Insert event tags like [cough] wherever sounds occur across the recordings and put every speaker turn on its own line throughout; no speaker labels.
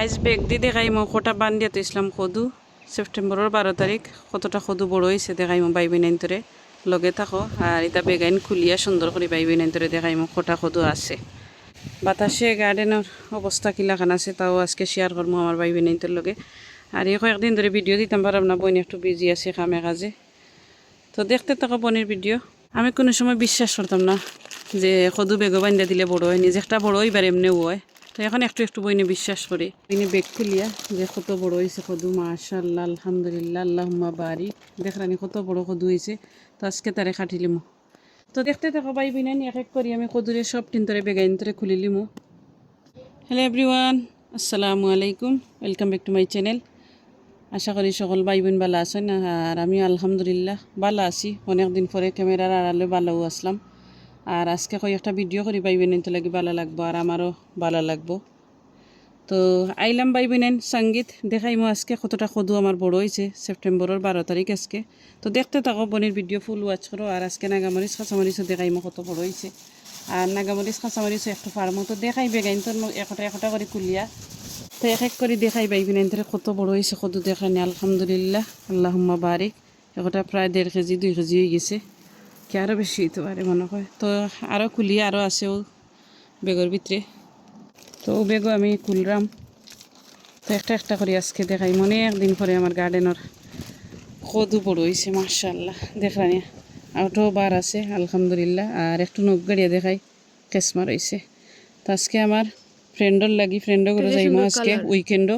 আইজ বেগ দি দেখাইমো কটা বান্ধিয়া তো ইসলাম সদু। সেপ্টেম্বরের বারো তারিখ কতটা সদু বড় হয়েছে দেখাইমো বাইবি নাইনতরে লগে থাকো আর এটা বেগাইন খুলিয়া সুন্দর করে বাইবি নাইনতরে দেখাইমো কটা সদু আছে। বাতাসে গার্ডেনের অবস্থা কিলাখান আছে, তাও আজকে শেয়ার করব আমার বাইবি নাইনটোর লগে। আর এই কয়েকদিন ধরে ভিডিও দিতাম পারলাম না বইন একটু বিজি আছে, কামে কাজে। তো দেখতে থাকো বনির ভিডিও আমি কোনো সময় বিশ্বাস করতাম না যে সদু বেগ বান্ধা দিলে বড় হয়, নিজে একটা বড় হইবার এমনিও হয়। তো এখন একটু একটু বইনে বিশ্বাস করি। বইনে বেগ খুলিয়া যে কত বড় হয়েছে সদু মাশাল্লাহ আলহামদুলিল্লাহ, আল্লাহুম্মা বারি দেখরানি কত বড় কদু হয়েছে তো আজকে তারে খাটিলিমো তো দেখতে থাকো বাই বিনাই এক এক করি আমি কদুরে সব টিনতরে বেগাইন তরে খুলিলিমো হ্যালো এভরিওয়ান, আসসালামু আলাইকুম, welcome back to my channel. আশা করি সকল ভাই বোন ভালো আছেন। আর আমি আলহামদুলিল্লাহ ভালো আছি। অনেক দিন পরে ক্যামেরার আড়ালে ভালোও আসলাম আর আজকে কই একটা ভিডিও করি ভাই বোন লাগি ভালো লাগবো আর আমারও ভালো লাগবো। তো আইলাম ভাই বোনেন সংগীত দেখাইমো আজকে কতটা সদু আমার বড় হয়েছে সেপ্টেম্বরের বারো তারিখ আজকে। তো দেখতে থাকো, বনের ভিডিও ফুল ওয়াচ করো। আর আজকে নাগামরিচ কাঁচামরিচও দেখাইমো কত বড় হয়েছে। আর নাগামরিচ কাঁচামরিচও একটু ফার্মও তো দেখাই বেগাইন তো একটা একটা করে কুলিয়া। তো এক এক করে দেখাই পাই বিনাইন কত বড় হয়েছে কত দেখানি আলহামদুলিল্লাহ। আল্লাহুম্মা বারিক একটা প্রায় দেড় কেজি, দুই কেজি হয়ে গেছে। কি আরও বেশি হইতে পারে মনে হয় তো আরও কুলিয়া আরও আছে ও বেগর ভিতরে তো ও বেগও আমি কুলরাম তো একটা একটা করে আজকে দেখাই। মনে একদিন পরে আমার গার্ডেনের কদু বড় হয়েছে মার্শাল্লাহ দেখলানি আউটও বার আছে, আলহামদুলিল্লাহ। আর একটু নখ গাড়িয়া দেখাই। কেসমা রয়েছে তো আজকে আমার ফ্রেন্ডর লাগি ফ্রেন্ডও করে যাইমো আজকে উইকেন্ডও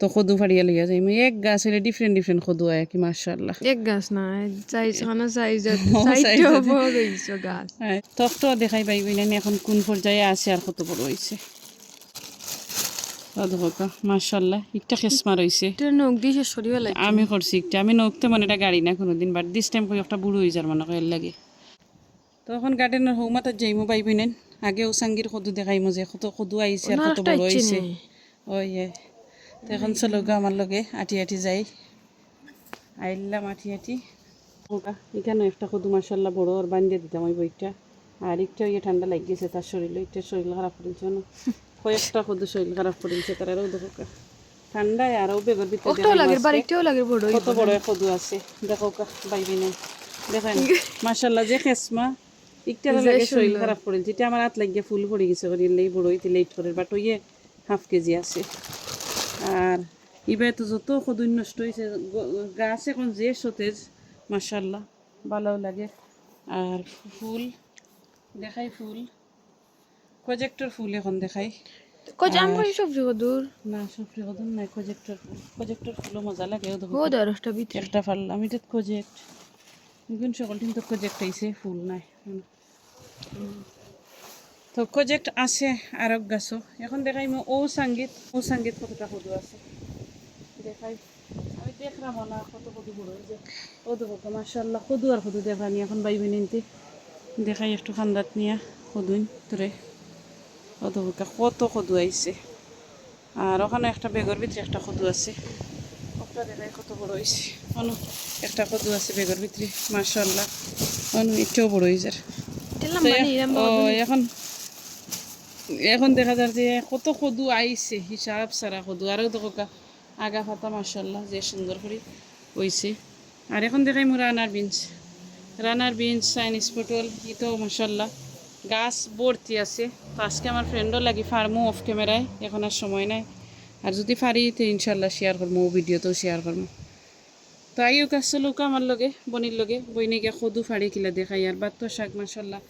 তো কদু ফাড়িয়া লইয়া যাইমো এক গাছ হলে ডিফারেন্ট ডিফারেন্ট কদু আয় কি মার্শাল্লাহ
এক গাছ না সাইজ খানা হইছে [laughs] গাছ।
তখতো দেখাই পাইবি না এখন কোন পর্যায়ে আছে আর কত বড় হয়েছে মার্শাল্লাহ একটা খেসমা রয়েছে আমি করছি একটা আমি নখতে মানে এটা গাড়ি না কোনোদিন বাট দিস টাইম করে একটা বুড়ো হয়ে যার মনে হয় লাগে। তখন গার্ডেনের হৌমাতার যাইমো পাইবি নেন আগে ওসাঙ্গির কদু দেখাইমো যে কত কদু আইছে আর কত বড় এ। তো এখন চলো গা আমার লগে আটি আটি যাই আইলাম আটি আটি ওগা এখানে একটা কদু মাসাল্লাহ বড় আর বান্ধিয়ে দিতাম ওই বইটা আর একটা ইয়ে ঠান্ডা লাগিয়েছে তার শরীরে একটা শরীর খারাপ করেছে না কয়েকটা কদু শরীর খারাপ করেছে তার আরও দেখো। ঠান্ডায় আরও বেগর ভিতরে
লাগে লাগে
কত বড় কদু আছে দেখো কা বাইবি নেই দেখেন মাসাল্লাহ যে খেসমা একটা লাগে শরীর খারাপ করেছে এটা আমার হাত লাগিয়ে ফুল পড়ে গেছে করিলেই বড় হইতে লেট করে বাট ওই হাফ কেজি আছে। আর এবার তো যত কদুই নষ্ট হয়েছে গাছ এখন যে সতেজ মাসাল্লাহ ভালো লাগে। আর ফুল দেখাই ফুল। প্রজেক্টর ফুল এখন দেখাই।
কই সবজি কদুর
না নাই প্রজেক্টর ফুল। প্রজেক্টর ফুলও মজা লাগে ও একটা এটা প্রজেক্ট তো প্রজেক্ট আইছে, ফুল নাই। তো প্রজেক্ট আছে আর এক গাছও। এখন দেখাই মো ও সংগীত ও সংগীত কতটা কদু আছে। দেখাই। আমি না মার্শাল্লাহ কদু আর দেখানি এখন দেখাই নিয়া কত আর ওখানে একটা বেগর ভিতরে একটা কদু আছে। কত বড় হয়েছে অনু একটা কদু আছে বেগর ভিতরে মার্শাল্লাহ অনু এটাও বড় হয়েছে তো এখন এখন দেখা যায় যে কত কদু আইছে হিসাব সারা কদু। আরও দেখো কা আগা ফাতা মার্শাল্লাহ যে সুন্দর করে হইছে। আর এখন দেখাই মো runner beans. Runner beans Chinese পটল এটাও মার্শাল্লাহ গাছ ভর্তি আছে। তো আজকে আমার ফ্রেন্ডও লাগি ফার্মও অফ ক্যামেরায় এখন আর সময় নাই। আর যদি পারি তো ইনশাল্লাহ শেয়ার করব ও ভিডিওতেও শেয়ার করব তো আইও কাজ চলুক আমার লগে বনির লগে বইনিকে সদু ফাড়ি কিলা দেখাই আর বাত্ত শাক মাসাল্লাহ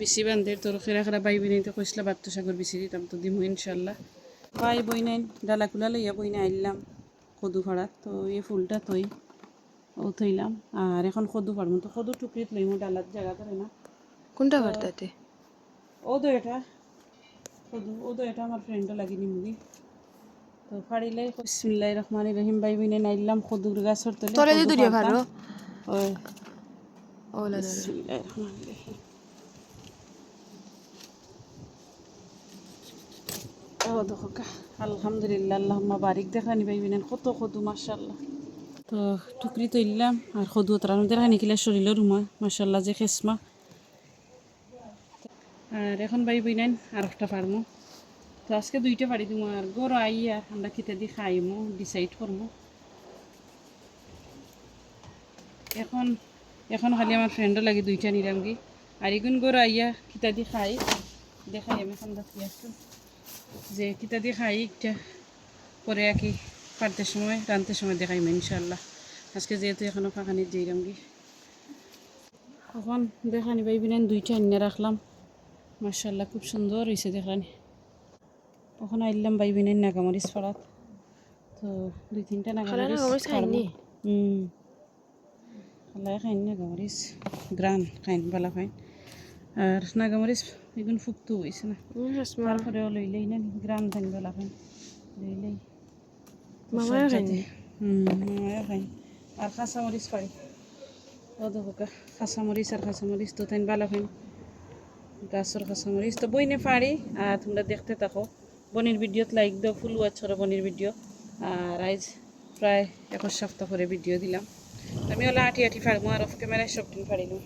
বেশি বান্ধের তোর খেরা খেরা বাই বিনাইতে কইসলা বাত্ত শাকর বেশি দিতাম তো দিমু ইনশাল্লাহ। বাই বই নাই ডালা কুলা লইয়া বই নাই আইলাম সদু ফাড়াত তো এই ফুলটা থই ও থইলাম আর এখন সদু ফাড়মু তো সদু টুকরিত লইমু ডালাত জায়গা ধরে না।
কোনটা বার্তাতে
ও তো এটা সদু ও তো এটা আমার ফ্রেন্ডও লাগি নিমুগি তো ফাড়িলে বিসমিল্লাহ রহমান রহিম বাই বিনে নাইলাম সদুর গাছর তলে
তলে
সদু
দূরিয়া। ভালো।
ওই
ওলা
বিসমিল্লাহির রহমানির রহিম। ও দেখো আলহামদুলিল্লাহ আল্লাহুম্মা বারিক দেখানি পাইবিনেন কত কদু মাশাল্লাহ তো টুকরি তৈলাম আর সদু দেখানি শরীরের যে খেসমা আর এখন বাই বইনেন আর একটা পারমো আজকে দুইটা পারি তোমার গরু আইয়া আমরা খেতে দিয়ে খাইমো ডিসাইড করব এখন এখন খালি আমার ফ্রেন্ডও লাগে দুইটা নিলাম কি। আর এগুন গরু আইয়া কিতা দিয়ে খাই, দেখাই আমি এখন দেখি একটু যে কিতা দিয়ে খাই, একটা পরে আর কি পারতে সময়, রানতে সময় দেখাইম ইনশাল্লাহ আজকে যেহেতু এখনও ফাঁকানি দিলাম কি। এখন দেখানি পাইবি না দুইটা এনে রাখলাম। মার্শাল্লাহ খুব সুন্দর হয়েছে দেখানি তখন আইলাম পাইবি না নাগামরিচ পাড়াত তো দুই তিনটা নাগামরিচ
খাইনি?
হুম। খালাই খাইন নাগামরিচ। গ্রান খাইন বালা খাইন। আর নাগামরিচ এগুন ফুকতু হয়েছে না। তারপরেও লইলেই না গ্রাম খাইন বালা খাইন। লইলেই।
মামাও খাইনি?
হুম মামাও খাইন। আর কাঁচামরিচ পারি ও দেখো কাঁচামরিচ আর কাঁচামরিচ তো তাই ভালো খাইন। গাছের কাঁচামরিচ। তো বইনে পারি আর তোমরা দেখতে থাকো। বনির ভিডিওত লাইক দাও, ফুল ওয়াচ করো বনির ভিডিও। আর আজ প্রায় এক সপ্তাহ করে ভিডিও দিলাম। আমি ওলা আটি আটি ফাড়বো আর অফ ক্যামেরায় সব দিন ফাড়িলাম।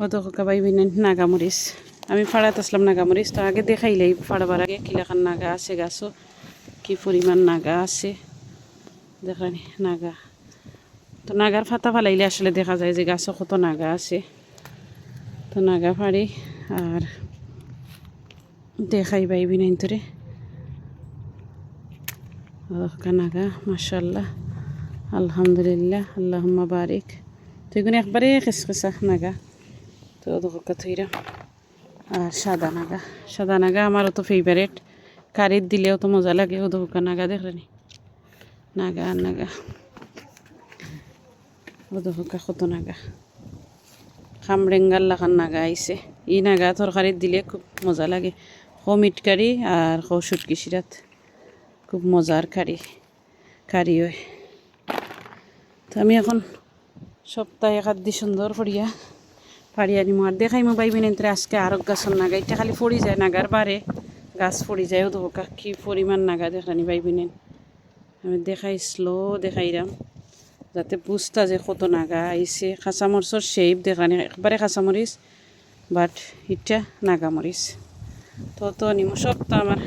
ও তো কাবাই বিনেন নাগামরিচ। আমি ফাড়াত আসলাম নাগামরিচ, তো আগে দেখাইলেই ফাড়াবার আগে কিলাখান নাগা আছে, গাছও। কি পরিমাণ নাগা আছে। দেখানি নাগা। তো নাগার ফাতা ফালাইলে আসলে দেখা যায় যে গাছও কত নাগা আছে। তো নাগা ফাড়ি, আর দেখাই পাইবি নাই তোরে। নাগা মাশাল্লাহ আলহামদুলিল্লাহ আল্লাহ বারিক। তো এগুলো একবারে খেসখেসা নাগা? তো দোকা থইরা আর সাদা নাগা সাদা নাগা আমারও তো ফেভারেট কারির দিলেও তো মজা লাগে ও দোকা নাগা দেখলেনি নাগা আর নাগা। ও দোকা কত নাগা। খামরেঙ্গার লাখান নাগা আইছে। ই নাগা তরকারিত দিলে খুব মজা লাগে। খো মিট কারি আর খো সুটকি সিরাত খুব মজার কারি কারি হয় তো আমি এখন সপ্তাহে এক দি সুন্দর করিয়া পাড়ি আনি আর দেখাই মো এনতে আজকে আরও গাছর নাগা এটা খালি পড়ি যায়, নাগার বারে গাছ পড়ি যায়। ধোকা কি পরিমাণ নাগা দেখানি পাইবেন আমি দেখাই স্লো দেখাইরাম, যাতে বুঝতা যে কত নাগা আইছে। কাঁচামরিচর শেপ দেখানি একবারে কাঁচামরিচ বাট ইটা নাগামরিচ তো তো নিমু সবটা আমার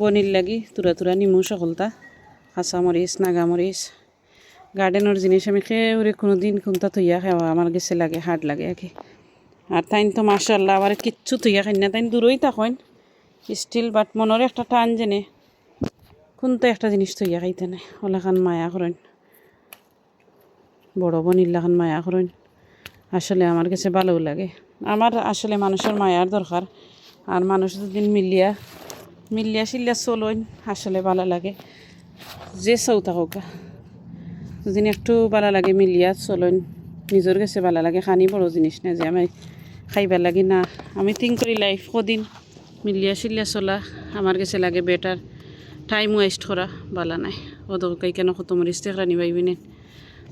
বনির লাগি, তুরা তুরা নিমু সকলটা নাগা নাগামরিচ গার্ডেনের জিনিস আমি খেয়ে কোনো দিন কোনটা তৈয়া খাওয়া আমার গেছে লাগে, হাট লাগে আর কি আর তাইন তো মার্শাল্লাহ আবার কিচ্ছু তৈয়া খাই না, তাইন দূরই থাকেন। স্টিল বাট মনের একটা টান জেনে কোনটা একটা জিনিস তৈয়া খাইতে নাই ওলাখান মায়া করেন বড় বোনিল্লাখান মায়া করেন আসলে আমার কাছে ভালোও লাগে। আমার আসলে মানুষের মায়ার দরকার আর মানুষ যদি মিলিয়া মিলিয়া শিলিয়া চলইন আসলে ভালো লাগে। যে চৌতা হোক যদি একটু ভালো লাগে মিলিয়া চলইন নিজের কাছে ভালো লাগে, খানি বড় জিনিস না যে আমি খাইবার লাগে না। আমি থিঙ্ক করি লাইফ কদিন মিলিয়া শিলিয়া চলা, আমার কাছে লাগে বেটার টাইম ওয়েস্ট করা, ভালো নাই। ওদকাই কেন কত মরিচ দেখরা নিবাইবি না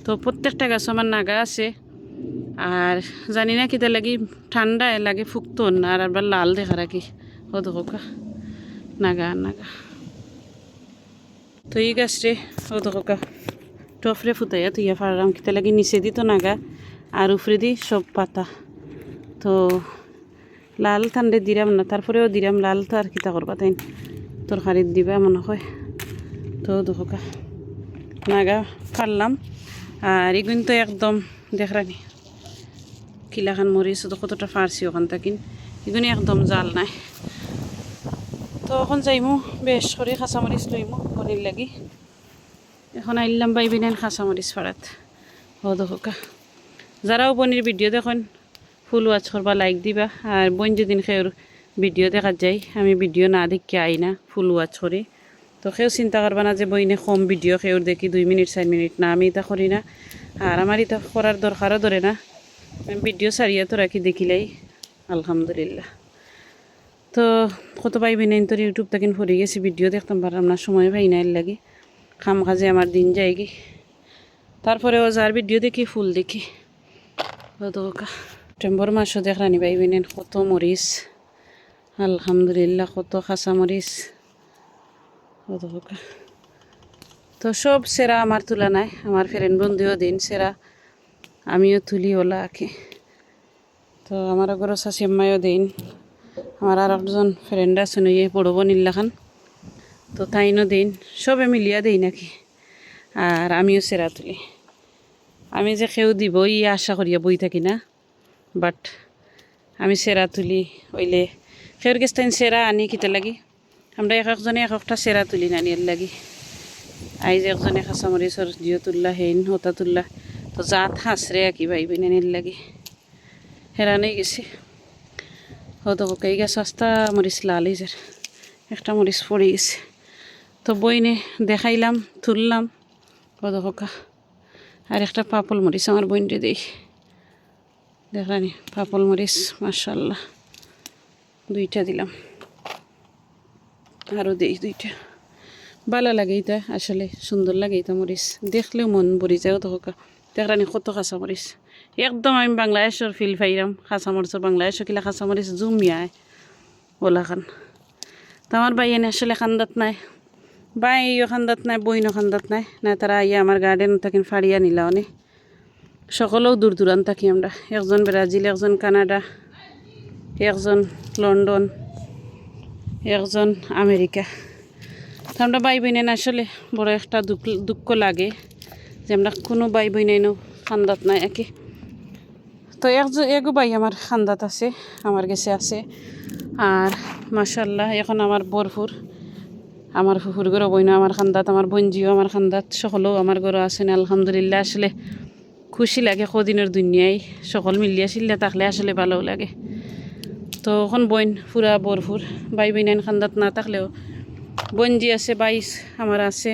তো প্রত্যেকটা গাছ আমার নাগা আছে। আর জানি না কিতা লাগি ঠান্ডা লাগে ফুকতন, আর আবার লাল দেখা রাখি ও নাগা নাগা। তো এই গাছ রে ও দোকা টফরে ফুটাইয়া তুইয়া ফাড়াম কিতা লাগি নিচে দিত নাগা, আর উপরে দি সব পাতা। তো লাল ঠান্ডে দিলাম না তারপরেও দিলাম লাল তো আর কিতা করবা তাই তরকারিত দিবা মনে হয়। তো দোকা নাগা ফাড়লাম আর এগুন তো একদম দেখরানি কিলাখান মরিচ তো কতটা ফার্সি ওখান থাকিন এগুনি একদম জাল নাই তো এখন যাইমু বেশ করে খাঁচামরিচ লইমু পনির লাগি এখন আইলাম বাইবি নেন খাঁচামরিচ ফাড়াত ও দোকা যারাও বনির ভিডিও দেখুন ফুল ওয়াচ করবা লাইক দিবা আর বোন যেদিন খেয়ে ভিডিও দেখা যায় আমি ভিডিও না দেখি আই না ফুল ওয়াচ করি তো সেও চিন্তা করবা না যে বইনে কম ভিডিও সেওর দেখি দুই মিনিট চার মিনিট না আমি এটা করি না আর আমার এটা করার দরকারও ধরে না ভিডিও সারিয়া তো রাখি দেখিলাই আলহামদুলিল্লাহ। তো কত পাইবি নাই তোর ইউটিউব তাকিন ফুরি গেছি ভিডিও দেখতাম পারলাম না সময় পাই না এর লাগে। খাম কাজে আমার দিন যায় কি তারপরেও যার ভিডিও দেখি, ফুল দেখি। সেপ্টেম্বর মাসও দেখরানি পাইবি নেন কত মরিচ। আলহামদুলিল্লাহ, কত খাসা মরিচ। তো সব সেরা আমার তোলা নাই আমার ফ্রেন্ড বন্ধুও দিন সেরা। আমিও তুলি ওলা আঁকি। তো আমার ঘর শাশি দিন আমার আর একজন ফ্রেন্ড আছে নইয়ে বড় বোন ইল্লাখান তো তাইনও দিন সবে মিলিয়া দেই নাকি আর আমিও সেরা তুলি। আমি যে কেউ দিব, ই আশা করিয়া বই থাকি না। বাট আমি সেরা তুলি, ওইলে সেউর গেছ তাইন সেরা আনি কিতে লাগি। আমরা এক একজনে এক একটা সেরা তুলি নানির লাগি। আইজ একজনে খাসামরিচর জিও তুল্লা হেইন হতা তুল্লা তো জাত হাসরে আঁকি ভাইবি নানির লাগি। হেরানেই গেছি। হতো এই গেছে সস্তা মরিচ লাল হয়েছে একটা মরিচ পড়ে গেছে। তো বইনে দেখাইলাম, তুললাম কত হোকা আর একটা পাপল মরিচ আমার বইনটি দেই। দেখানি পাপল মরিচ মার্শাল্লাহ দুইটা দিলাম। আরও দেই দুইটা। ভালো লাগে এটা, আসলে সুন্দর লাগে এটা মরিচ। দেখলেও মন ভরি যায় তো দেখানি কত কাঁচা মরিচ একদম আমি বাংলাদেশের ফিল পাইরাম কাঁচা মরিচের বাংলাদেশও কিলা কাঁচা মরিচ জুমিয়ায় ওলাখান তো আমার ভাই এনে আসলে খান্দাত নাই বাই ইয়ে খান্দাত নাই বইনও খান্দাত নাই না তারা ইয়ে আমার গার্ডেন থাকেন ফাড়িয়া নিলা অনেক সকলেও দূর দূরান্ত থাকি আমরা একজন ব্রাজিল একজন কানাডা একজন লন্ডন একজন আমেরিকা তো আমরা ভাই বোনেন আসলে বড় একটা দুঃখ দুঃখ লাগে যে আমরা কোনো ভাই বোনেনও খান্দাত নাই, একে? তো একজন এগো বাই আমার খান্দাত আছে, আমার কাছে আছে। আর মাসাল্লাহ এখন আমার বরফুর আমার ফুফুর ঘরও বইন, আমার খান্দাত, আমার বঞ্জিও আমার খান্দাত, সকলেও আমার ঘরও আছেন, আলহামদুলিল্লাহ। আসলে খুশি লাগে কদিনের দুনিয়ায়, সকল মিলিয়া চিল্লা থাকলে আসলে ভালো লাগে। তো এখন বইন ফুরা বরফুর বাই বিনাইন খান্দাত না থাকলেও বঞ্জি আছে বাইশ আমার আছে,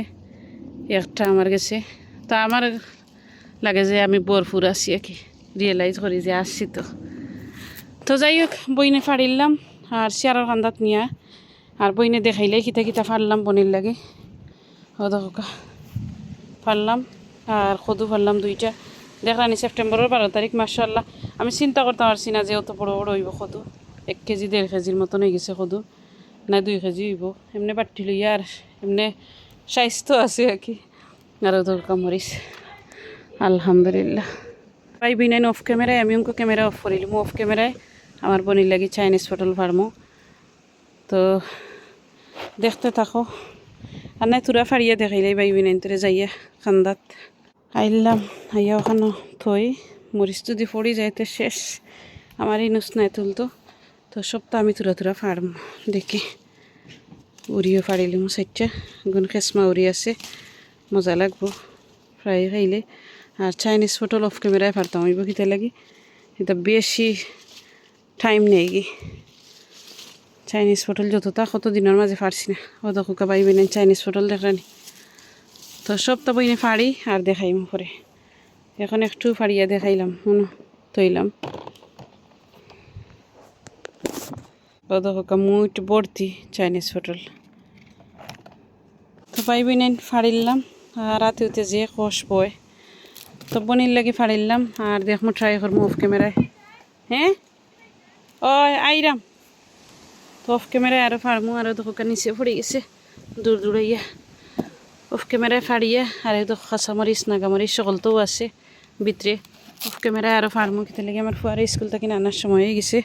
একটা আমার গেছে তা আমার লাগে যে আমি বরফুর আছি আর কি। রিয়েলাইজ করি যে আসছি তো। তো যাই হোক, বইনে ফাড়িলাম আর চেয়ারের কান্দাত নিয়া আর বইনে দেখাইলে কিতা কিতা ফাড়লাম বনির লাগে। হদকা ফাড়লাম আর সদু ফাড়লাম দুইটা। দেখলানি সেপ্টেম্বরের বারো তারিখ মার্শাল্লাহ আমি চিন্তা করতে পারছি না যে অত বড় বড় হইব সদু এক কেজি, দেড় কেজির মতন হয়ে গেছে সদু না দুই কেজি হইব। এমনি বাটি লইয়া আর এমনি স্বাস্থ্য আছে আর কি। আরও দরকার মরিস আলহামদুলিল্লাহ। পাইবি নাইন অফ ক্যামেরায় আমি উনকো ক্যামেরা অফ করিলাম অফ ক্যামেরায় আমার বনির লাগি চাইনিজ পটল ফার্মো। তো দেখতে থাকো। আর নাই তোরা ফাড়িয়া দেখাইলাই বাইবি নাইন তোরে যাইয়া খান্দাত আইলাম, আইয়া ওখানে থই। মরিচ যদি পড়ি যাইতে শেষ। আমার এই নুস নাই তুলতো। তো সবটা আমি তুরা তুরা ফাড়ম দেখি। উড়িও ফাড়িলিম চাইটা গুণ খেসমা উড়ি আছে। মজা লাগবো। ফ্রাই খাইলে। আর চাইনিজ ফটো অফ ক্যামেরায় ফারতাম হইব কিতা লাগি? এটা বেশি টাইম নেই কি চাইনিজ পটল যতটা কত দিনের মাঝে ফারছি না। অত কুকা পাইবে না চাইনিজ পটল দেখানি তো সবটা বইনে ফাড়ি আর দেখাইম পরে। এখন একটু ফাড়িয়া দেখাইলাম থইলাম অত কুকা মুট ভর্তি চাইনিজ পটল তো পাইবি নাই ফাড়িলাম রাতে উঠে যে কষ বয়। তো বনির লাগি ফাড়িলাম আর দেখমু ট্রাই করব অফ ক্যামেরায় হ্যাঁ? ও আইরাম। তো অফ ক্যামেরায় আরও ফাড়মু আরও দেখো নিচে পড়ে গেছে। দূর দূরাইয়া। অফ ক্যামেরায় ফাড়িয়া, আর এই দেখো কাঁচামরিচ নাগামরিচ, সকলতেও আছে ভিতরে। অফ ক্যামেরায় আরও ফাড়মু কিতে লাগে আমার ফুয়ারে স্কুল থেকে আনার সময় হয়ে গেছে।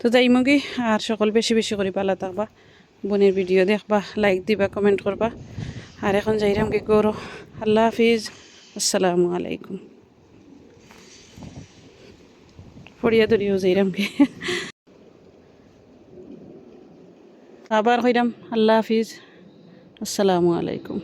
তো যাইমু কি আর সকল বেশি বেশি করে পালা থাকবা। বোনের ভিডিও দেখবা লাইক দিবা কমেন্ট করবা। আর এখন যাইরাম কি করো আল্লাহ হাফিজ আসসালামু আলাইকুম ফড়িয়া ধরিও যাইরাম কি আবার কইরাম আল্লাহ হাফিজ আসসালামু আলাইকুম